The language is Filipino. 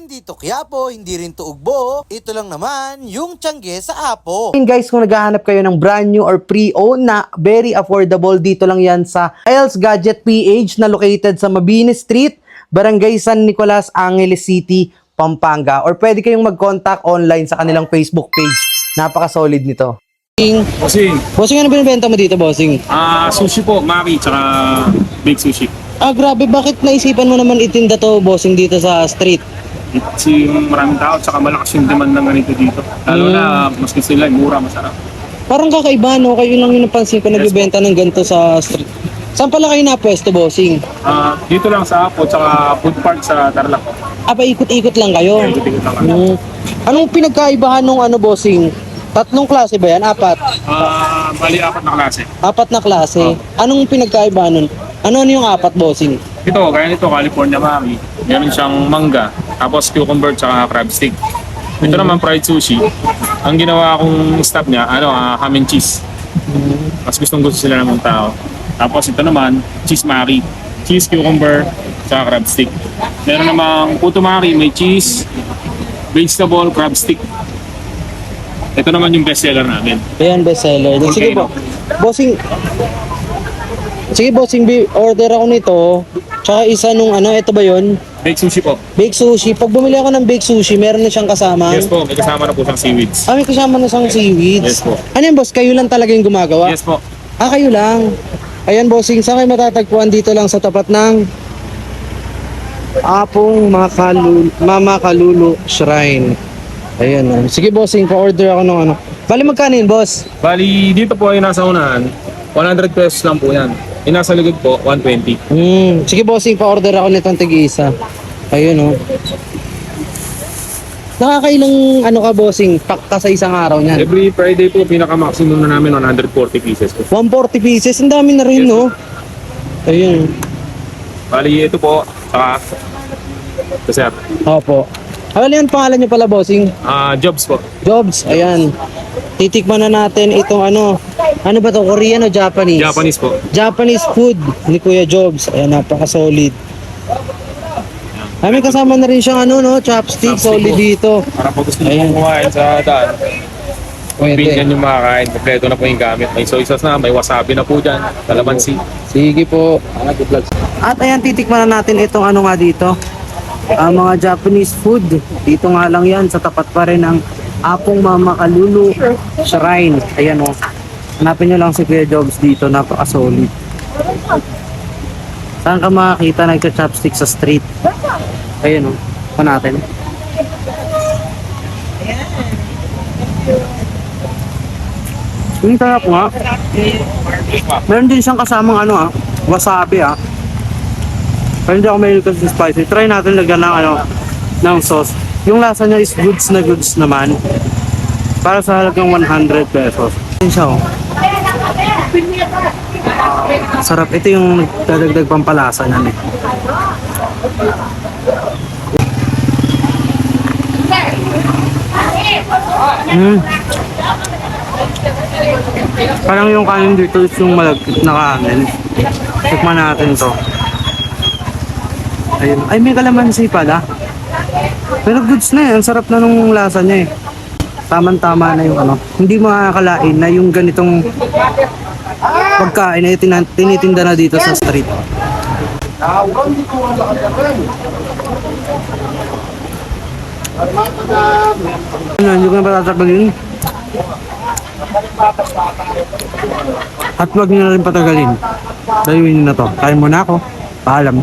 Hindi to Quiapo, hindi rin to Ugbo. Ito lang naman yung Tiangge sa Apo. Yun guys, kung naghahanap kayo ng brand new or pre-owned na very affordable, dito lang yan sa Isles Gadget PH na located sa Mabini Street, Barangay San Nicolas, Angeles City, Pampanga. Or pwede kayong mag-contact online sa kanilang Facebook page. Napaka-solid nito. Bossing, Bossing, ano binibenta mo dito, Bossing? ah sushi po, maki, tsaka big sushi. Ah, grabe, bakit naisipan mo naman itinda to, Bossing, dito sa street? Kasi maraming tao, tsaka malakas yung demand ng ganito dito. Lalo na, mas gusto nila, mura, masarap. Parang kakaiba, no? Kayo lang yung napansin ko nagbibenta ng ganito sa street. Saan pala kayo napwesto, Bossing? Ah, dito lang sa Apo, tsaka food park sa Tarlac. Ah, paikot-ikot lang kayo? Tingin lang kami. Mm. Anong pinagkaibahan nung ano, Bossing? Tatlong klase ba yan? Apat? Ah, bali apat na klase. Apat na klase. Anong pinagkaiba nun? Ano ano yung apat, bossing? Ito, kaya nito, California maki. Meron siyang mangga, tapos cucumber, tsaka crab stick. Ito naman, fried sushi. Ang ginawa kong stop niya, ano, ah, ham and cheese. Mas gustong gusto sila ng tao. Tapos ito naman, cheese maki. Cheese, cucumber, tsaka crab stick. Meron namang puto maki, may cheese, vegetable, crab stick. Ito naman yung best seller namin. Ayan, bestseller. Sige po. Bossing. Sige, bossing, order ako nito. Tsaka isa nung ano, ito ba yon? Bake sushi po. Bake sushi. Pag bumili ako ng bake sushi, meron na siyang kasama. Yes po, may kasama na po siyang seaweeds. Ah, may kasama na siyang seaweeds. Yes po. Ano yan, boss? Kayo lang talaga yung gumagawa? Yes po. Ah, kayo lang. Ayan, bossing. Saan kayo matatagpuan dito lang sa tapat ng Apong Makalu Mama Kalulu Shrine. Ayan. oh. Sige, bossing. Pa-order ako ng ano. Bali, magkano yun, boss? Bali, dito po ay nasa unahan, 100 pesos lang po yan. Yung nasa likod po, 120. Hmm. Sige, bossing. Pa-order ako nitong tig-isa. Ayun, oh. Nakakailang ano ka, bossing? Pack ka sa isang araw niyan. Every Friday po, pinaka-maximum na namin 140 pieces po. 140 pieces. Ang dami na rin, Yes, no? Ayun. Bali, ito po, saka, ito sir, Opo. Ano yan pangalan niyo pala, bossing? ah jobs po. Jobs, ayan. Titikman na natin itong ano. Ano ba to? Korean o Japanese? Japanese po. Japanese food ni Kuya Jobs. Ayan, napaka-solid. Ay, may kasama na rin siyang ano, no? Chopstick. Chopstick solid po. dito. Para pag gusto Ayan. kumain sa daan, Pwede. pinggan yung makakain, kompleto na po yung gamit. May soy sauce na, may wasabi na po dyan, kalamansi. Sige po. Ah, good luck. At ayan, titikman na natin itong ano nga dito. Ang mga Japanese food. Dito nga lang yan, sa tapat pa rin ng Apong Mama Kalulu Shrine. Ayan o. Hanapin nyo lang si Kuya Jobs dito, napaka-solid. Saan ka makakita nagka-chopstick sa street? Ayan o. Pa natin. Yung sarap nga. Meron din siyang kasamang ano ah, wasabi ah. Pero hindi ako mahilig kasi spicy. Try natin lagyan ng ano, ng sauce. Yung lasa niya is goods na goods naman. Para sa halagang 100 pesos. Yun siya oh. Sarap. Ito yung dadagdag pampalasa eh. Mm. Parang yung kanin dito is yung malagkit na kanin. Tikman natin to. Ayun. Ay, may kalamansi pala. Pero goods na eh. Ang sarap na nung lasa niya eh. Tama-tama na yung ano. Hindi makakalain na yung ganitong pagkain ay tinitinda na dito sa street. Ano, hindi ko na patatagalin. At wag niyo na rin patagalin. Dayuin niyo na to. Kaya mo na ako. Paalam.